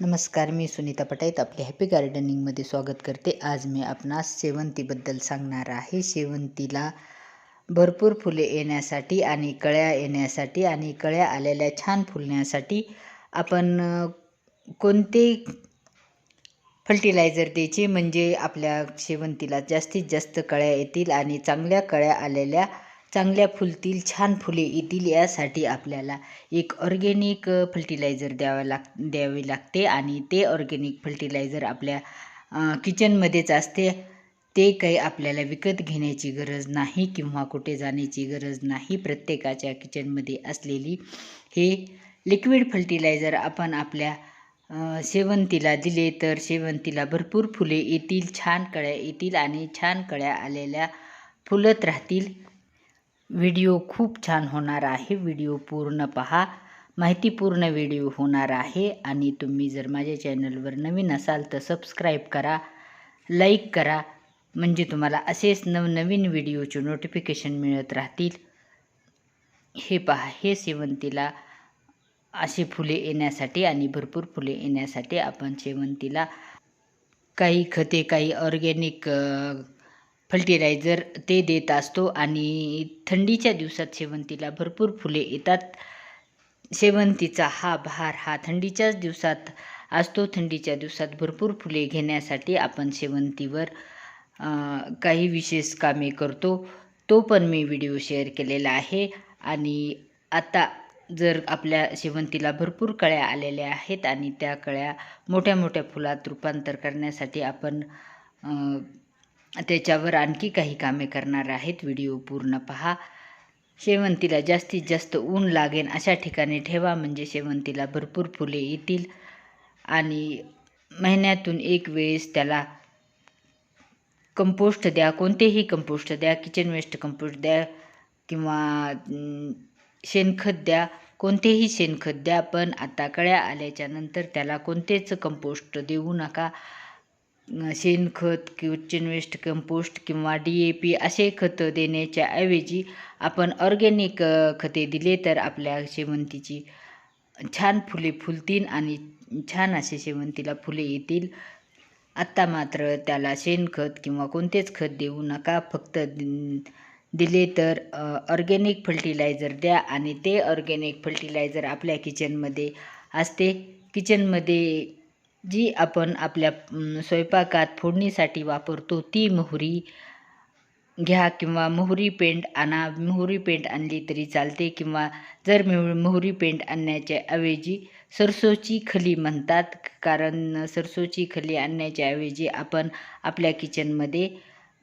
नमस्कार मी सुनीता पटाईत आपले हॅपी गार्डनिंगमध्ये स्वागत करते. आज मी आपणास शेवंतीबद्दल सांगणार आहे. शेवंतीला भरपूर फुले येण्यासाठी आणि कळ्या येण्यासाठी आणि कळ्या आलेल्या छान फुलण्यासाठी आपण कोणते फर्टिलायझर द्यायचे? म्हणजे आपल्या शेवंतीला जास्तीत जास्त कळ्या येतील आणि चांगल्या कळ्या आलेल्या चांगल्या फुलतील छान फुले येतील यासाठी आपल्याला एक ऑर्गेनिक फर्टिलायझर द्यावं लाग द्यावे लागते आणि ते ऑर्गेनिक फर्टिलायझर आपल्या किचनमध्येच असते. ते काही आपल्याला विकत घेण्याची गरज नाही किंवा कुठे जाण्याची गरज नाही. प्रत्येकाच्या किचनमध्ये असलेली हे लिक्विड फर्टिलायझर आपण आपल्या शेवंतीला दिले तर शेवंतीला भरपूर फुले येतील छान कळ्या येतील आणि छान कळ्या आलेल्या फुलत राहतील. व्हिडिओ खूप छान होणार आहे. व्हिडिओ पूर्ण पहा. माहितीपूर्ण व्हिडिओ होणार आहे आणि तुम्ही जर माझ्या चॅनलवर नवीन असाल तर सबस्क्राईब करा लाईक करा. म्हणजे तुम्हाला असेच नवनवीन व्हिडिओचे नोटिफिकेशन मिळत राहतील. हे पहा हे शेवंतीला अशी फुले येण्यासाठी आणि भरपूर फुले येण्यासाठी आपण शेवंतीला काही खते काही ऑर्गॅनिक फर्टिलायझर ते देत असतो आणि थंडीच्या दिवसात शेवंतीला भरपूर फुले येतात. शेवंतीचा हा बहार हा थंडीच्याच दिवसात असतो. थंडीच्या दिवसात भरपूर फुले घेण्यासाठी आपण शेवंतीवर काही विशेष कामे करतो. तो पण मी व्हिडिओ शेअर केलेला आहे. आणि आता जर आपल्या शेवंतीला भरपूर कळ्या आलेल्या आहेत आणि त्या कळ्या मोठ्या मोठ्या फुलात रूपांतर करण्यासाठी आपण त्याच्यावर आणखी काही कामे करणार आहेत. व्हिडिओ पूर्ण पहा. शेवंतीला जास्तीत जास्त ऊन लागेल अशा ठिकाणी ठेवा म्हणजे शेवंतीला भरपूर फुले येतील. आणि महिन्यातून एक वेळेस त्याला कंपोस्ट द्या कोणतेही कंपोस्ट द्या किचन वेस्ट कंपोस्ट द्या किंवा शेणखत द्या कोणतेही शेणखत द्या. पण आता कळ्या आल्याच्यानंतर त्याला कोणतेच कंपोस्ट देऊ नका. शेणखत किचन वेस्ट कंपोस्ट किंवा डी ए पी असे खतं देण्याच्या ऐवजी आपण ऑर्गॅनिक खते दिले तर आपल्या शेवंतीची छान फुले फुलतील आणि छान असे शेवंतीला फुले येतील. आत्ता मात्र त्याला शेणखत किंवा कोणतेच खत देऊ नका. फक्त दिले तर ऑर्गॅनिक फर्टिलायझर द्या आणि ते ऑर्गॅनिक फर्टिलायझर आपल्या किचनमध्ये असते. किचनमध्ये जी आपण आपल्या स्वयंपाकात फोडणीसाठी वापरतो ती मोहरी घ्या किंवा मोहरी पेंट आणा. मोहरी पेंट आणली तरी चालते किंवा जर मोहरी पेंट आणण्याच्या ऐवजी सरसोची खली म्हणतात कारण सरसोची खली आणण्याच्या ऐवजी आपण आपल्या किचनमध्ये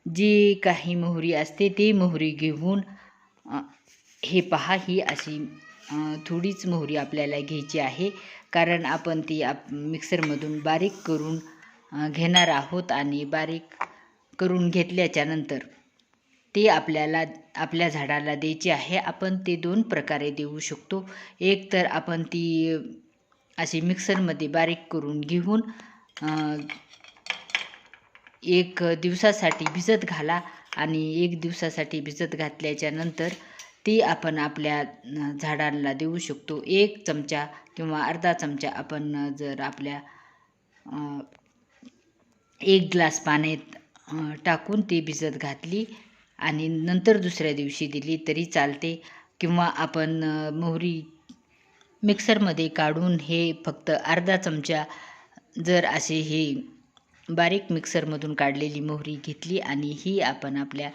जी काही मोहरी असते ती मोहरी घेऊन हे पहा ही अशी थोडीच मोहरी आपल्याला घ्यायची आहे. कारण आपण ती आप मिक्सरमधून बारीक करून घेणार आहोत आणि बारीक करून घेतल्याच्या नंतर ते आपल्याला आपल्या झाडाला द्यायची आहे. आपण ते दोन प्रकारे देऊ शकतो. एक तर आपण ती अशी मिक्सरमध्ये बारीक करून घेऊन एक दिवसासाठी भिजत घाला आणि एक दिवसासाठी भिजत घातल्याच्या नंतर ती आपण आपल्या झाडांना देऊ शकतो. एक चमचा किंवा अर्धा चमचा आपण जर आपल्या एक ग्लास पाण्यात टाकून ती भिजत घातली आणि नंतर दुसऱ्या दिवशी दिली तरी चालते. किंवा आपण मोहरी मिक्सरमध्ये काढून हे फक्त अर्धा चमचा जर असे हे बारीक मिक्सरमधून काढलेली मोहरी घेतली आणि ही आपण आपल्या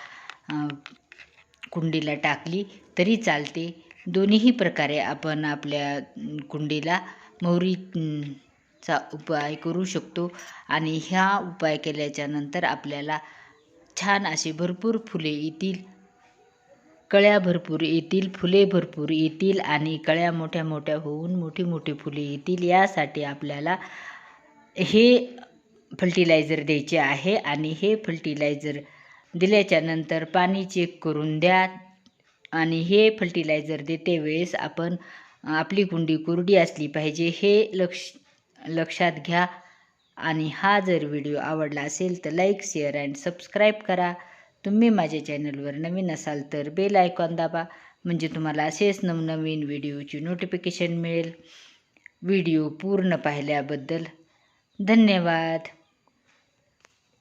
कुंडीला टाकली तरी चालते. दोन्हीही प्रकारे आपण आपल्या कुंडीला मोहरी चा उपाय करू शकतो आणि ह्या उपाय केल्याच्यानंतर आपल्याला छान असे भरपूर फुले येतील. कळ्या भरपूर येतील फुले भरपूर येतील आणि कळ्या मोठ्या मोठ्या होऊन मोठी मोठी फुले येतील यासाठी आपल्याला हे फर्टिलायझर द्यायचे आहे आणि हे फर्टिलायझर दिल्याच्या नंतर पाणी चेक करून द्या आणि हे फर्टिलायझर देते वेळेस आपण आपली कुंडी कोरडी असली पाहिजे हे लक्ष लक्षात घ्या. आणि हा जर व्हिडिओ आवडला असेल तर लाईक शेअर अँड सबस्क्राईब करा. तुम्ही माझ्या चॅनलवर नवीन असाल तर बेल आयकॉन दाबा. म्हणजे तुम्हाला असेच नवनवीन व्हिडिओची नोटिफिकेशन मिळेल. व्हिडिओ पूर्ण पाहिल्याबद्दल धन्यवाद.